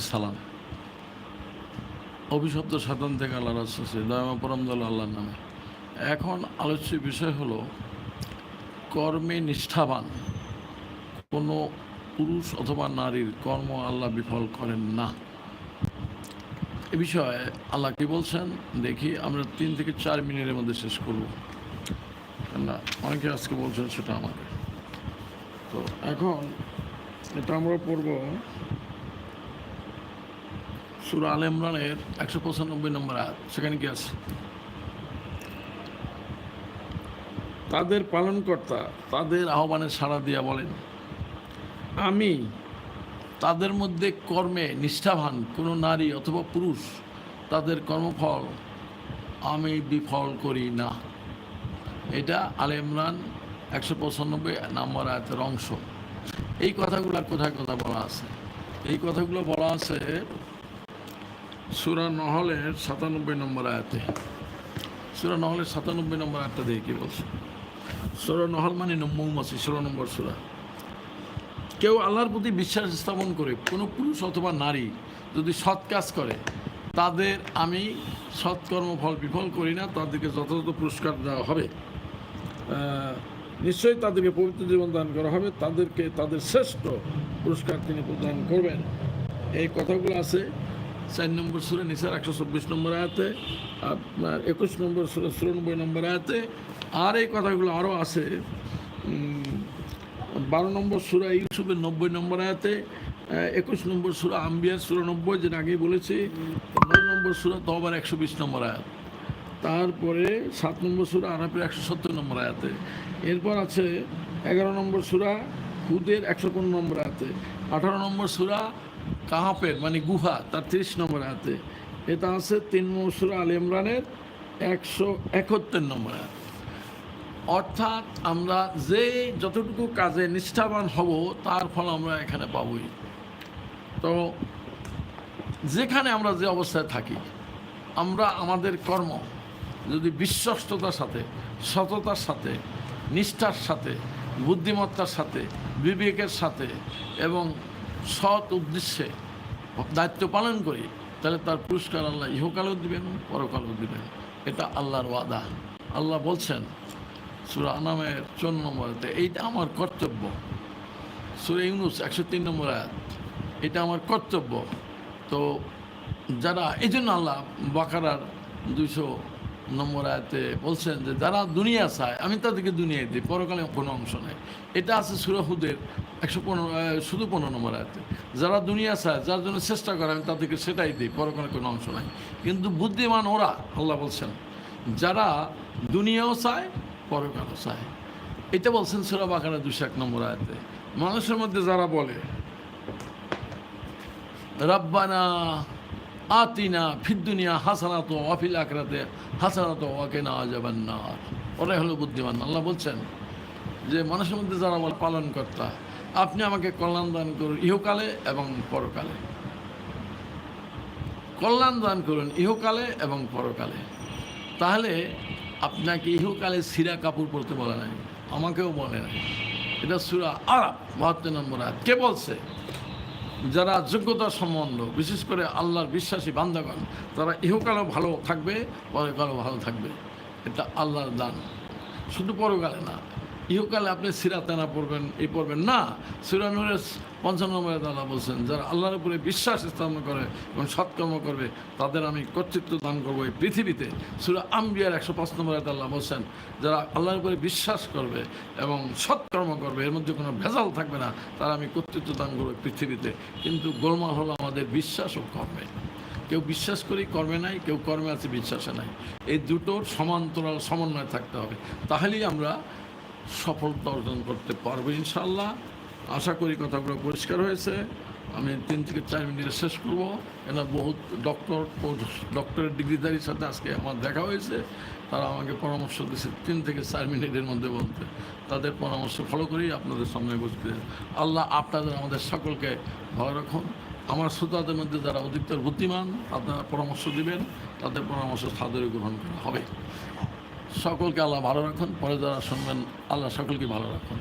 সালাম। অভিশপ্ত সাধন থেকে আল্লাহ রাসে দয়ামা পরমদল আল্লাহর নামে। এখন আলোচ্য বিষয় হলো, কর্মে নিষ্ঠাবান কোনো পুরুষ অথবা নারীর কর্ম আল্লাহ বিফল করেন না। এ বিষয়ে আল্লাহ কি বলছেন? দেখি, আমরা তিন থেকে চার মিনিটের মধ্যে শেষ করব। না অনেকে আজকে বলছেন সেটা আমাকে। তো এখন এটা আমরা পড়ব সুরা আল ইমরানের একশো পঁচানব্বই নম্বর আয়াত, সেখানে কি আছে? তাদের পালনকর্তা তাদের আহ্বানে সাড়া দিয়া বলেন, আমি তাদের মধ্যে কর্মে নিষ্ঠাবান কোনো নারী অথবা পুরুষ তাদের কর্মফল আমি বিফল করি না। এটা আল ইমরান একশো পঁচানব্বই নম্বর আয়াতের অংশ। এই কথাগুলো কোথায় কথা বলা আছে? এই কথাগুলো বলা আছে সুরা নহলের সাতানব্বই নম্বর আয়াতে। সুরা নহলের সাতানব্বই নম্বর আয়াতটা দেখে কি বলছে? সুরা নহল মানে মৌমাছি, ষোলো নম্বর সুরা। কেউ আল্লাহর প্রতি বিশ্বাস স্থাপন করে কোনো পুরুষ অথবা নারী যদি সৎ কাজ করে, তাদের আমি সৎকর্ম ফল বিফল করি না, তাদেরকে যথাযথ পুরস্কার দেওয়া হবে। নিশ্চয়ই তাদেরকে পবিত্র জীবন দান করা হবে, তাদেরকে তাদের শ্রেষ্ঠ পুরস্কার তিনি প্রদান করবেন। এই কথাগুলো আছে চার নম্বর সুরে নিসার একশো চব্বিশ নম্বর আয়াতে, আপনার একুশ নম্বর সুরে চুরানব্বই নম্বর আয়াতে, আর এই কথাগুলো আরও আছে। বারো নম্বর সুরা ইউসুফের নব্বই নম্বর আয়াতে একুশ নম্বর সুরা আম্বিয়ার চুরানব্বই যেটা আগেই বলেছি, নয় নম্বর সুরা তহবার একশো বিশ নম্বর আয়াত। তারপরে সাত নম্বর সুরা আরাফের একশো সত্তর নম্বর আয়াতে। এরপর আছে এগারো নম্বর সুরা হুদের একশো পনেরো নম্বর আয়াতে। আঠারো নম্বর সুরা কাহাপের মানে গুহা, তার তিরিশ নম্বর আয়াতে। এটা আছে তিন নম্বর সুরা আল ইমরানের একশো একাত্তর নম্বর আয়াত। অর্থাৎ আমরা যে যতটুকু কাজে নিষ্ঠাবান হব, তার ফল আমরা এখানে পাবই। তো যেখানে আমরা যে অবস্থায় থাকি, আমরা আমাদের কর্ম, যদি বিশ্বস্ততার সাথে, সততার সাথে, নিষ্ঠার সাথে, বুদ্ধিমত্তার সাথে, বিবেকের সাথে এবং সৎ উদ্দেশ্যে দায়িত্ব পালন করি, তাহলে তার পুরস্কার আল্লাহ ইহকালও দিবেন, পরকালও দিবেন। এটা আল্লাহর ওয়াদা। আল্লাহ বলছেন, সুরা আনামের চন্ন নম্বরেতে এইটা আমার কর্তব্য। সুরা ইউনুস একশো তিন নম্বর আয়াত, এটা আমার কর্তব্য। তো যারা এই জন্য আল্লাহ বাকারার দুইশো নম্বর আয়াতে বলছেন যে, যারা দুনিয়া চায়, আমি তাদেরকে দুনিয়ায় দিই, পরকালে কোনো অংশ নেই। এটা আছে সুরাহুদের একশো পনেরো শুধু পনেরো নম্বর আয়তে। যারা দুনিয়া চায়, যার জন্য চেষ্টা করে, আমি তাদেরকে সেটাই দিই, পরকালে কোনো অংশ নাই। কিন্তু বুদ্ধিমান ওরা, আল্লাহ বলছেন, যারা দুনিয়াও চায়, পরকালও চায়। এটা বলছেন সুরা বাকারা দুশো এক নম্বর আয়তে। মানুষের মধ্যে যারা বলে, রব্বানা আতিনা ফিদ্দুনিয়া হাসানাত অফিল আখরাতে হাসানাত ওয়াকেনা না ওরাই হলো বুদ্ধিমান। আল্লাহ বলছেন যে মানুষের মধ্যে যারা আমার পালন কর্তা আপনি আমাকে কল্যাণ দান করুন ইহকালে এবং পরকালে। কল্যাণ দান করুন ইহকালে এবং পরকালে। তাহলে আপনাকে ইহকালে সিরা কাপড় পরতে বলে নাই, আমাকেও বলে নাই। এটা সুরা আরাব বাহাত্তর নম্বর আয়াত। কে বলছে? যারা যোগ্যতা সম্বন্ধ, বিশেষ করে আল্লাহর বিশ্বাসী বান্দাগণ, তারা ইহকালও ভালো থাকবে, পরকালও ভালো থাকবে। এটা আল্লাহর দান। শুধু পরকালে না ইহকালে আপনি সিরাতেনা পড়বেন এই পড়বেন। না সিরানুরের পঞ্চান্ন তারা বলছেন, যারা আল্লাহর উপরে বিশ্বাস স্থাপন করে এবং সৎকর্ম করবে, তাদের আমি কর্তৃত্ব দান করব এই পৃথিবীতে। সুরা আম্বিয়ার একশো পাঁচ নম্বরে আল্লাহ বলছেন, যারা আল্লাহর উপরে বিশ্বাস করবে এবং সৎকর্ম করবে, এর মধ্যে কোনো ভেজাল থাকবে না, তারা আমি কর্তৃত্ব দান করব পৃথিবীতে। কিন্তু গোলমাল হলো আমাদের বিশ্বাস ও কর্মে। কেউ বিশ্বাস করি, কর্মে নাই, কেউ কর্মে আছে, বিশ্বাসে নাই। এই দুটোর সমান্তরাল সমন্বয় থাকতে হবে। তাহলেই আমরা সফলতা অর্জন করতে পারব ইনশাল্লাহ আশা করি কথাগুলো পরিষ্কার হয়েছে। আমি তিন থেকে চার মিনিটে শেষ করব। এনার বহুত ডক্টর ডক্টরের ডিগ্রিধারীর সাথে আজকে আমার দেখা হয়েছে। তারা আমাকে পরামর্শ দিয়েছে তিন থেকে চার মিনিটের মধ্যে বলতে। তাদের পরামর্শ ফলো করেই আপনাদের সামনে বসতে আল্লাহ আপনাদের, আমাদের সকলকে ভালো রাখুন। আমার শ্রোতাদের মধ্যে যারা অধিকতর বুদ্ধিমান, আপনারা পরামর্শ দিবেন। তাদের পরামর্শ সাদরে গ্রহণ করা হবে। সকলকে আল্লাহ ভালো রাখুন পরে যারা শুনবেন আল্লাহ সকলকে ভালো রাখুন।